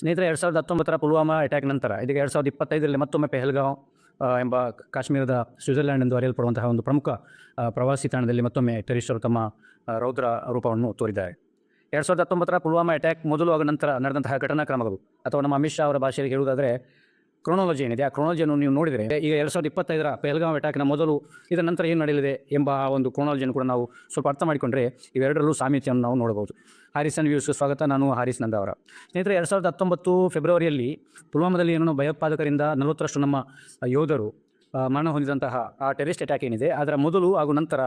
ಸ್ನೇಹಿತರೆ, ಎರಡು ಸಾವಿರದ ಹತ್ತೊಂಬತ್ತರ ಪುಲ್ವಾಮಾ ಅಟ್ಯಾಕ್ ನಂತರ ಇದಕ್ಕೆ ಎರಡು ಸಾವಿರದ ಇಪ್ಪತ್ತೈದರಲ್ಲಿ ಮತ್ತೊಮ್ಮೆ ಪೆಹಲ್ಗಾಂವ್ ಎಂಬ ಕಾಶ್ಮೀರದ ಸ್ವಿಟ್ಜರ್ಲ್ಯಾಂಡ್ ಎಂದು ಅರಿಯಲ್ಪಡುವಂತಹ ಒಂದು ಪ್ರಮುಖ ಪ್ರವಾಸಿ ತಾಣದಲ್ಲಿ ಮತ್ತೊಮ್ಮೆ ಟೆರಿಸ್ಟರು ತಮ್ಮ ರೌದ್ರ ರೂಪವನ್ನು ತೋರಿದ್ದಾರೆ. ಎರಡು ಸಾವಿರದ ಹತ್ತೊಂಬತ್ತರ ಪುಲ್ವಾಮಾ ಅಟ್ಯಾಕ್ ಮೊದಲು ಆಗ ನಂತರ ನಡೆದಂತಹ ಘಟನಾಕ್ರಮಗಳು, ಅಥವಾ ನಮ್ಮ ಅಮಿತ್ ಶಾ ಅವರ ಭಾಷೆಯಲ್ಲಿ ಹೇಳುವುದಾದರೆ ಕ್ರೋನಾಲಜಿ ಏನಿದೆ, ಆ ಕ್ರೋನಾಲಜಿಯನ್ನು ನೀವು ನೋಡಿದರೆ, ಈಗ ಎರಡು ಸಾವಿರದ ಇಪ್ಪತ್ತೈದರ ಪೆಹಲ್ಗಾಮ್ ಅಟ್ಯಾಕ್ನ ಮೊದಲು ಇದರ ನಂತರ ಏನು ನಡೆಯಲಿದೆ ಎಂಬ ಒಂದು ಕ್ರೋನಾಲಜಿಯನ್ನು ಕೂಡ ನಾವು ಸ್ವಲ್ಪ ಅರ್ಥ ಮಾಡಿಕೊಂಡ್ರೆ ಇವೆರಡರಲ್ಲೂ ಸಾಮೀಪ್ಯವನ್ನು ನಾವು ನೋಡಬಹುದು. ಹಾರಿಸನ್ ವ್ಯೂಸ್ ಸ್ವಾಗತ, ನಾನು ಹಾರಿಸ್ ನಂದ ಅವರ ಸ್ನೇಹಿತರೆ, ಎರಡು ಸಾವಿರದ ಹತ್ತೊಂಬತ್ತು ಫೆಬ್ರವರಿಯಲ್ಲಿ ಪುಲ್ವಾಮದಲ್ಲಿ ಏನೋ ಭಯೋತ್ಪಾದಕರಿಂದ ನಲವತ್ತರಷ್ಟು ನಮ್ಮ ಯೋಧರು ಮರಣ ಹೊಂದಿದಂತಹ ಆ ಟೆರಿಸ್ಟ್ ಅಟ್ಯಾಕ್ ಏನಿದೆ, ಅದರ ಮೊದಲು ಹಾಗೂ ನಂತರ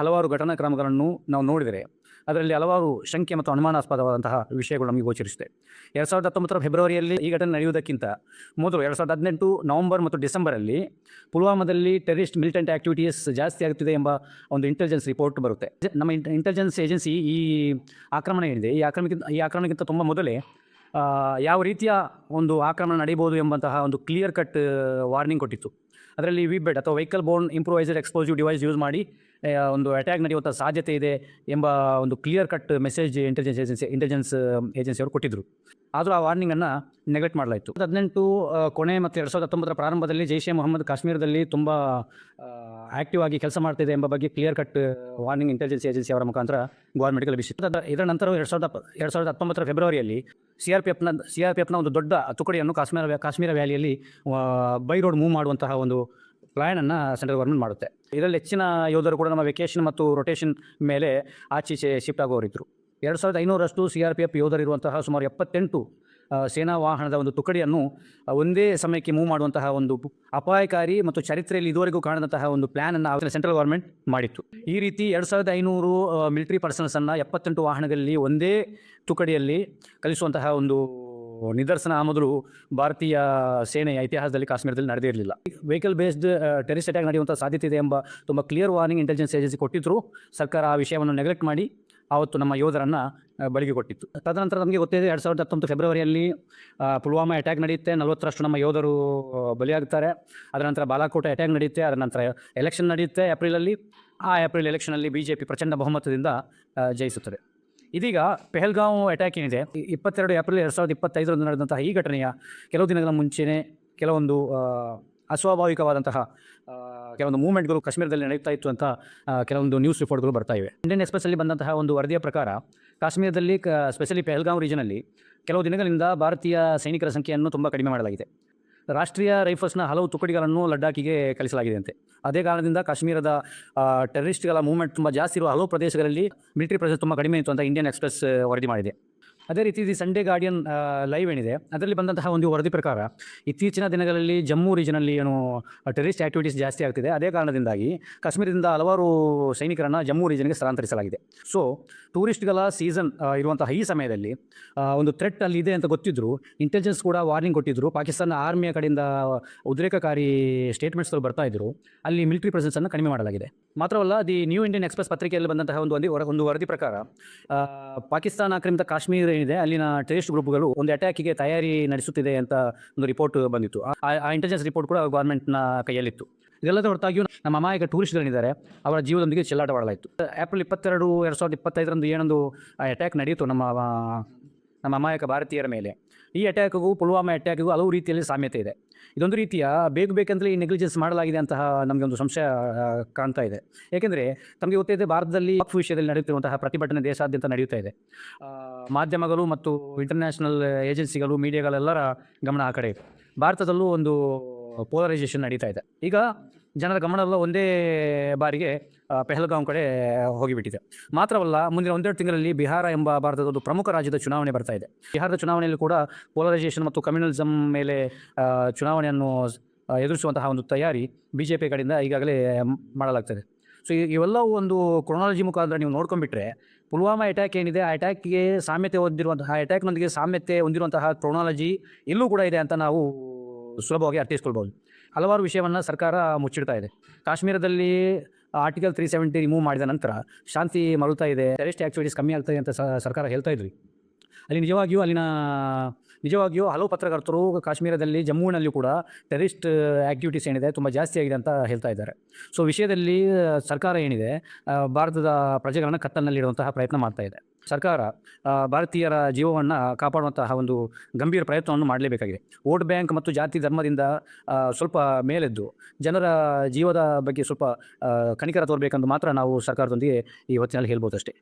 ಹಲವಾರು ಘಟನಾ ಕ್ರಮಗಳನ್ನು ನಾವು ನೋಡಿದರೆ ಅದರಲ್ಲಿ ಹಲವಾರು ಶಂಕೆ ಮತ್ತು ಅನುಮಾನಾಸ್ಪದವಾದಂತಹ ವಿಷಯಗಳು ನಮಗೆ ಗೋಚರಿಸಿದೆ ಎರಡು ಸಾವಿರದ ಹತ್ತೊಂಬತ್ತರ ಫೆಬ್ರವರಿಯಲ್ಲಿ ಈ ಘಟನೆ ನಡೆಯುವುದಕ್ಕಿಂತ ಮೊದಲು ಎರಡು ಸಾವಿರದ ಹದಿನೆಂಟು ನವೆಂಬರ್ ಮತ್ತು ಡಿಸೆಂಬರಲ್ಲಿ ಪುಲ್ವಾಮಾದಲ್ಲಿ ಟೆರಿಸ್ಟ್ ಮಿಲಿಟೆಂಟ್ ಆಕ್ಟಿವಿಟೀಸ್ ಜಾಸ್ತಿ ಆಗುತ್ತಿದೆ ಎಂಬ ಒಂದು ಇಂಟೆಲಿಜೆನ್ಸ್ ರಿಪೋರ್ಟ್ ಬರುತ್ತೆ. ನಮ್ಮ ಇಂಟೆಲಿಜೆನ್ಸ್ ಏಜೆನ್ಸಿ ಈ ಆಕ್ರಮಣ ಏನಿದೆ, ಈ ಆಕ್ರಮಣಕ್ಕಿಂತ ಈ ಆಕ್ರಮಣಕ್ಕಿಂತ ತುಂಬ ಮೊದಲೇ ಯಾವ ರೀತಿಯ ಒಂದು ಆಕ್ರಮಣ ನಡೆಯಬಹುದು ಎಂಬಂತಹ ಒಂದು ಕ್ಲಿಯರ್ ಕಟ್ ವಾರ್ನಿಂಗ್ ಕೊಟ್ಟಿತ್ತು. ಅದರಲ್ಲಿ ವಿಬೆಡ್ ಅಥವಾ vehicle borne improvised explosive device use ಮಾಡಿ ಒಂದು ಅಟ್ಯಾಕ್ ನಡೆಯುವಂಥ ಸಾಧ್ಯತೆ ಇದೆ ಎಂಬ ಒಂದು clear cut message intelligence agency intelligence ಏಜೆನ್ಸಿಯವರು ಕೊಟ್ಟಿದ್ದರು ಆದರೂ ಆ ವಾರ್ನಿಂಗನ್ನು ನೆಗ್ಲೆಕ್ಟ್ ಮಾಡಲಾಯಿತು. ಹದಿನೆಂಟು ಕೊನೆ ಮತ್ತು ಎರಡು ಸಾವಿರದ ಹತ್ತೊಂಬತ್ತರ ಪ್ರಾರಂಭದಲ್ಲಿ ಜೈಷ್ ಮೊಹಮ್ಮದ್ ಕಾಶ್ಮೀರದಲ್ಲಿ ತುಂಬ ಆಕ್ಟಿವ್ ಆಗಿ ಕೆಲಸ ಮಾಡ್ತಿದೆ ಎಂಬ ಬಗ್ಗೆ clear cut warning intelligence agency ಅವರ ಮುಖಾಂತರ ಗೌರ್ಮೆಂಟ್ಗೆ ಲಭಿಸಿತ್ತು. ಇದರ ನಂತರ ಎರಡು ಸಾವಿರದ ಎರಡು ಸಾವಿರದ ಹತ್ತೊಂಬತ್ತರ ಫೆಬ್ರವರಿಯಲ್ಲಿ ಸಿ ಆರ್ ಪಿ ಎಫ್ನ ಸಿ ಆರ್ ಪಿ ಎಫ್ನ ಒಂದು ದೊಡ್ಡ ತುಕಡಿಯನ್ನು ಕಾಶ್ಮೀರ ಕಾಶ್ಮೀರ ವ್ಯಾಲಿಯಲ್ಲಿ ಬೈ ರೋಡ್ ಮೂವ್ ಮಾಡುವಂತಹ ಒಂದು ಪ್ಲ್ಯಾನನ್ನು ಸೆಂಟ್ರಲ್ ಗೌರ್ಮೆಂಟ್ ಮಾಡುತ್ತೆ. ಇದರಲ್ಲಿ ಹೆಚ್ಚಿನ ಯೋಧರು ಕೂಡ ನಮ್ಮ ವೆಕೇಶನ್ ಮತ್ತು ರೊಟೇಷನ್ ಮೇಲೆ ಆಚೀಚೆ ಶಿಫ್ಟ್ ಆಗೋರಿದ್ದರು ಎರಡು ಸಾವಿರದ ಐನೂರಷ್ಟು ಸಿ ಆರ್ ಪಿ ಎಫ್ ಯೋಧರಿರುವಂತಹ ಸುಮಾರು ಎಪ್ಪತ್ತೆಂಟು ಸೇನಾ ವಾಹನದ ಒಂದು ತುಕಡಿಯನ್ನು ಒಂದೇ ಸಮಯಕ್ಕೆ ಮೂವ್ ಮಾಡುವಂತಹ ಒಂದು ಅಪಾಯಕಾರಿ ಮತ್ತು ಚರಿತ್ರೆಯಲ್ಲಿ ಇದುವರೆಗೂ ಕಾಣದಂತಹ ಒಂದು ಪ್ಲಾನ್ ಅನ್ನು ಸೆಂಟ್ರಲ್ ಗೌರ್ಮೆಂಟ್ ಮಾಡಿತ್ತು. ಈ ರೀತಿ ಎರಡು ಸಾವಿರದ ಐನೂರು ಮಿಲಿಟರಿ ಪರ್ಸನ್ಸನ್ನು ಎಪ್ಪತ್ತೆಂಟು ವಾಹನಗಳಲ್ಲಿ ಒಂದೇ ತುಕಡಿಯಲ್ಲಿ ಕಲಿಸುವಂತಹ ಒಂದು ನಿದರ್ಶನ ಮೊದಲು ಭಾರತೀಯ ಸೇನೆಯ ಇತಿಹಾಸದಲ್ಲಿ ಕಾಶ್ಮೀರದಲ್ಲಿ ನಡೆದೇ ಇರಲಿಲ್ಲ. ವೆಹಿಕಲ್ ಬೇಸ್ಡ್ ಟೆರಿಸ್ ಅಟ್ಯಾಕ್ ನಡೆಯುವಂಥ ಸಾಧ್ಯತೆ ಇದೆ ಎಂಬ ತುಂಬ ಕ್ಲಿಯರ್ ವಾರ್ನಿಂಗ್ ಇಂಟೆಲಿಜೆನ್ಸ್ ಏಜೆನ್ಸಿ ಕೊಟ್ಟಿದ್ರು. ಸರ್ಕಾರ ಆ ವಿಷಯವನ್ನು ನೆಗ್ಲೆಕ್ಟ್ ಮಾಡಿ, ಆವತ್ತು ನಮ್ಮ ಯೋಧರನ್ನು ಬಳಿಗೆ ಕೊಟ್ಟಿತ್ತು. ತದನಂತರ ನಮಗೆ ಗೊತ್ತಿದೆ ಎರಡು ಸಾವಿರದ ಹತ್ತೊಂಬತ್ತು ಫೆಬ್ರವರಿಯಲ್ಲಿ ಪುಲ್ವಾಮಾ ಅಟ್ಯಾಕ್ ನಡೆಯುತ್ತೆ. ನಲವತ್ತರಷ್ಟು ನಮ್ಮ ಯೋಧರು ಬಲಿಯಾಗ್ತಾರೆ. ಅದರ ನಂತರ ಬಾಲಾಕೋಟೆ ಅಟ್ಯಾಕ್ ನಡೆಯುತ್ತೆ. ಅದರ ನಂತರ ಎಲೆಕ್ಷನ್ ನಡೆಯುತ್ತೆ ಏಪ್ರಿಲಲ್ಲಿ ಆ ಏಪ್ರಿಲ್ ಎಲೆಕ್ಷನಲ್ಲಿ ಬಿ ಜೆ ಪಿ ಪ್ರಚಂಡ ಬಹುಮತದಿಂದ ಜಯಿಸುತ್ತದೆ. ಇದೀಗ ಪೆಹಲ್ಗಾಂವ್ ಅಟ್ಯಾಕ್ ಏನಿದೆ? ಇಪ್ಪತ್ತೆರಡು ಏಪ್ರಿಲ್ ಎರಡು ಸಾವಿರದ ಇಪ್ಪತ್ತೈದರಂದು ನಡೆದಂತಹ ಈ ಘಟನೆಯ ಕೆಲವು ದಿನಗಳ ಮುಂಚೆನೇ ಕೆಲವೊಂದು ಅಸ್ವಾಭಾವಿಕವಾದಂತಹ ಕೆಲವೊಂದು ಮೂವ್ಮೆಂಟ್ಗಳು ಕಾಶ್ಮೀರದಲ್ಲಿ ನಡೆಯುತ್ತಾ ಇತ್ತು ಅಂತ ಕೆಲವೊಂದು ನ್ಯೂಸ್ ರಿಪೋರ್ಟ್ಗಳು ಬರ್ತಾ ಇವೆ. ಇಂಡಿಯನ್ ಎಕ್ಸ್ಪ್ರೆಸ್ಸಲ್ಲಿ ಬಂದಂತಹ ಒಂದು ವರದಿಯ ಪ್ರಕಾರ, ಕಾಶ್ಮೀರದಲ್ಲಿ ಸ್ಪೆಷಲಿ ಪೆಹಲ್ಗಾಂವ್ ರೀಜನಲ್ಲಿ ಕೆಲವು ದಿನಗಳಿಂದ ಭಾರತೀಯ ಸೈನಿಕರ ಸಂಖ್ಯೆಯನ್ನು ತುಂಬ ಕಡಿಮೆ ಮಾಡಲಾಗಿದೆ. ರಾಷ್ಟ್ರೀಯ ರೈಫಲ್ಸ್ನ ಹಲವು ತುಕಡಿಗಳನ್ನು ಲಡಾಖಿಗೆ ಕಳಿಸಲಾಗಿದೆ ಅಂತೆ ಅದೇ ಕಾರಣದಿಂದ ಕಾಶ್ಮೀರದ ಟೆರರಿಸ್ಟ್ಗಳ ಮೂವ್ಮೆಂಟ್ ತುಂಬ ಜಾಸ್ತಿ ಇರುವ ಹಲವು ಪ್ರದೇಶಗಳಲ್ಲಿ ಮಿಲಿಟರಿ ಪ್ರೆಸೆನ್ಸ್ ತುಂಬ ಕಡಿಮೆ ಇತ್ತು ಅಂತ ಇಂಡಿಯನ್ ಎಕ್ಸ್ಪ್ರೆಸ್ ವರದಿ ಮಾಡಿದೆ. ಅದೇ ರೀತಿ ದಿ ಸಂಡೇ ಗಾರ್ಡಿಯನ್ ಲೈವ್ ಏನಿದೆ. ಅದರಲ್ಲಿ ಬಂದಂತಹ ಒಂದು ವರದಿ ಪ್ರಕಾರ ಇತ್ತೀಚಿನ ದಿನಗಳಲ್ಲಿ ಜಮ್ಮು ರೀಜನಲ್ಲಿ ಏನು ಟೆರಿಸ್ಟ್ ಆ್ಯಕ್ಟಿವಿಟೀಸ್ ಜಾಸ್ತಿ ಆಗ್ತಿದೆ. ಅದೇ ಕಾರಣದಿಂದಾಗಿ ಕಾಶ್ಮೀರದಿಂದ ಹಲವಾರು ಸೈನಿಕರನ್ನು ಜಮ್ಮು ರೀಜನ್ಗೆ ಸ್ಥಳಾಂತರಿಸಲಾಗಿದೆ. ಸೊ ಟೂರಿಸ್ಟ್ಗಳ ಸೀಸನ್ ಇರುವಂತಹ ಈ ಸಮಯದಲ್ಲಿ ಒಂದು ಥ್ರೆಟ್ ಅಲ್ಲಿ ಇದೆ ಅಂತ ಗೊತ್ತಿದ್ರು ಇಂಟೆಲಿಜೆನ್ಸ್ ಕೂಡ ವಾರ್ನಿಂಗ್ ಕೊಟ್ಟಿದ್ರು. ಪಾಕಿಸ್ತಾನ ಆರ್ಮಿಯ ಕಡೆಯಿಂದ ಉದ್ರೇಕಕಾರಿ ಸ್ಟೇಟ್ಮೆಂಟ್ಸ್ಗಳು ಬರ್ತಾ ಇದ್ರು, ಅಲ್ಲಿ ಮಿಲಿಟರಿ ಪ್ರೆಸೆನ್ಸನ್ನು ಕಡಿಮೆ ಮಾಡಲಾಗಿದೆ. ಮಾತ್ರವಲ್ಲ ದಿ ನ್ಯೂ ಇಂಡಿಯನ್ ಎಕ್ಸ್ಪ್ರೆಸ್ ಪತ್ರಿಕೆಯಲ್ಲಿ ಬಂದಂತಹ ಒಂದು ಒಂದು ವರದಿ ಪ್ರಕಾರ ಪಾಕಿಸ್ತಾನ ಆಕ್ರಮಿತ ಕಾಶ್ಮೀರ ಏನಿದೆ ಅಲ್ಲಿನ ಟೆರಿಸ್ಟ್ ಗ್ರೂಪ್ಗಳು ಒಂದು ಅಟ್ಯಾಕಿಗೆ ತಯಾರಿ ನಡೆಸುತ್ತಿದೆ ಅಂತ ಒಂದು ರಿಪೋರ್ಟ್ ಬಂದಿತ್ತು. ಆ- ಇಂಟೆಲಿಜೆನ್ಸ್ ರಿಪೋರ್ಟ್ ಕೂಡ ಗೌರ್ಮೆಂಟ್ನ ಕೈಯಲ್ಲಿತ್ತು. ಇದೆಲ್ಲದ ಹೊರತಾಗಿಯೂ ನಮ್ಮ ಅಮಾಯಕ ಟೂರಿಸ್ಟ್ಗಳಿದ್ದಾರೆ ಅವರ ಜೀವದೊಂದಿಗೆ ಚೆಲ್ಲಾಟವಾಡಲಾಯಿತು ಏಪ್ರಿಲ್ ಇಪ್ಪತ್ತೆರಡು, ಎರಡು ಸಾವಿರದ ಇಪ್ಪತ್ತೈದರಂದು ಏನೊಂದು ಅಟ್ಯಾಕ್ ನಡೆಯಿತು ನಮ್ಮ ನಮ್ಮ ಅಮಾಯಕ ಭಾರತೀಯರ ಮೇಲೆ. ಈ ಅಟ್ಯಾಕ್ಗೂ ಪುಲ್ವಾಮಾ ಅಟ್ಯಾಕ್ಗೂ ಹಲವು ರೀತಿಯಲ್ಲಿ ಸಾಮ್ಯತೆ ಇದೆ. ಇದೊಂದು ರೀತಿಯ ಬೇಗ ಬೇಕಂತಲೇ ಈ ನೆಗ್ಲಿಜೆನ್ಸ್ ಮಾಡಲಾಗಿದೆ ಅಂತಹ ನಮಗೆ ಒಂದು ಸಂಶಯ ಕಾಣ್ತಾ ಇದೆ. ಏಕೆಂದರೆ ತಮಗೆ ಗೊತ್ತಿದೆ ಭಾರತದಲ್ಲಿ ವಿಷಯದಲ್ಲಿ ನಡೆಯುತ್ತಿರುವಂತಹ ಪ್ರತಿಭಟನೆ ದೇಶಾದ್ಯಂತ ನಡೆಯುತ್ತಾ ಇದೆ. ಮಾಧ್ಯಮಗಳು ಮತ್ತು ಇಂಟರ್ನ್ಯಾಷನಲ್ ಏಜೆನ್ಸಿಗಳು ಮೀಡಿಯಾಗಳೆಲ್ಲರ ಗಮನ ಆ ಕಡೆ. ಇದೆ ಭಾರತದಲ್ಲೂ ಒಂದು ಪೋಲರೈಸೇಷನ್ ನಡೀತಾ ಇದೆ. ಈಗ ಜನರ ಗಮನವೆಲ್ಲ ಒಂದೇ ಬಾರಿಗೆ ಪೆಹಲ್ಗಾಂವ್ ಕಡೆ ಹೋಗಿಬಿಟ್ಟಿದೆ. ಮಾತ್ರವಲ್ಲ, ಮುಂದಿನ ಒಂದೆರಡು ತಿಂಗಳಲ್ಲಿ ಬಿಹಾರ ಎಂಬ ಭಾರತದ ಒಂದು ಪ್ರಮುಖ ರಾಜ್ಯದ ಚುನಾವಣೆ ಬರ್ತಾ ಇದೆ. ಬಿಹಾರದ ಚುನಾವಣೆಯಲ್ಲಿ ಕೂಡ ಪೋಲರೈಸೇಷನ್ ಮತ್ತು ಕಮ್ಯುನಲಿಸಮ್ ಮೇಲೆ ಚುನಾವಣೆಯನ್ನು ಎದುರಿಸುವಂತಹ ಒಂದು ತಯಾರಿ ಬಿ ಜೆ ಪಿ ಕಡೆಯಿಂದ ಈಗಾಗಲೇ ಮಾಡಲಾಗ್ತದೆ. ಸೊ ಇವೆಲ್ಲವೂ ಒಂದು ಕ್ರೊನಾಲಜಿ ಮುಖಾಂತರ ನೀವು ನೋಡ್ಕೊಂಡ್ಬಿಟ್ರೆ ಪುಲ್ವಾಮಾ ಅಟ್ಯಾಕ್ ಏನಿದೆ, ಆ ಅಟ್ಯಾಕ್ಗೆ ಸಾಮ್ಯತೆ ಹೊಂದಿರುವಂತಹ ಅಟ್ಯಾಕ್ನೊಂದಿಗೆ ಸಾಮ್ಯತೆ ಹೊಂದಿರುವಂತಹ ಕ್ರೊನಾಲಜಿ ಇಲ್ಲೂ ಕೂಡ ಇದೆ ಅಂತ ನಾವು ಸುಲಭವಾಗಿ ಅರ್ಥೈಸ್ಕೊಳ್ಬೋದು. ಹಲವಾರು ವಿಷಯವನ್ನು ಸರ್ಕಾರ ಮುಚ್ಚಿಡ್ತಾ ಇದೆ. ಕಾಶ್ಮೀರದಲ್ಲಿ ಆರ್ಟಿಕಲ್ ತ್ರೀ ಸೆವೆಂಟಿ ರಿಮೂವ್ ಮಾಡಿದ ನಂತರ ಶಾಂತಿ ಮರಳುತ್ತಾ ಇದೆ. ಟೆರಿಸ್ಟ್ ಆ್ಯಕ್ಟಿವಿಟೀಸ್ ಕಮ್ಮಿ ಆಗ್ತಾ ಇದೆ ಅಂತ ಸರ್ಕಾರ ಹೇಳ್ತಾ ಇದ್ರಿ. ಅಲ್ಲಿ ನಿಜವಾಗಿಯೂ ಅಲ್ಲಿನ ನಿಜವಾಗಿಯೂ ಹಲವು ಪತ್ರಕರ್ತರು ಕಾಶ್ಮೀರದಲ್ಲಿ ಜಮ್ಮುವಿನಲ್ಲಿ ಕೂಡ ಟೆರಿಸ್ಟ್ ಆ್ಯಕ್ಟಿವಿಟೀಸ್ ಏನಿದೆ ತುಂಬ ಜಾಸ್ತಿ ಆಗಿದೆ ಅಂತ ಹೇಳ್ತಾ ಇದ್ದಾರೆ. ಸೊ ವಿಷಯದಲ್ಲಿ ಸರ್ಕಾರ ಏನಿದೆ ಭಾರತದ ಪ್ರಜೆಗಳನ್ನು ಕತ್ತಲಿನಲ್ಲಿಡುವಂತಹ ಪ್ರಯತ್ನ ಮಾಡ್ತಾ ಇದೆ. ಸರ್ಕಾರ ಭಾರತೀಯರ ಜೀವವನ್ನು ಕಾಪಾಡುವಂತಹ ಒಂದು ಗಂಭೀರ ಪ್ರಯತ್ನವನ್ನು ಮಾಡಲೇಬೇಕಾಗಿದೆ. ವೋಟ್ ಬ್ಯಾಂಕ್ ಮತ್ತು ಜಾತಿ ಧರ್ಮದಿಂದ ಸ್ವಲ್ಪ ಮೇಲೆದ್ದು, ಜನರ ಜೀವದ ಬಗ್ಗೆ ಸ್ವಲ್ಪ ಕನಿಕರ ತೋರಬೇಕೆಂದು ಮಾತ್ರ ನಾವು ಸರ್ಕಾರದೊಂದಿಗೆ ಈ ಹೊತ್ತಿನಲ್ಲಿ ಹೇಳ್ಬೋದು ಅಷ್ಟೇ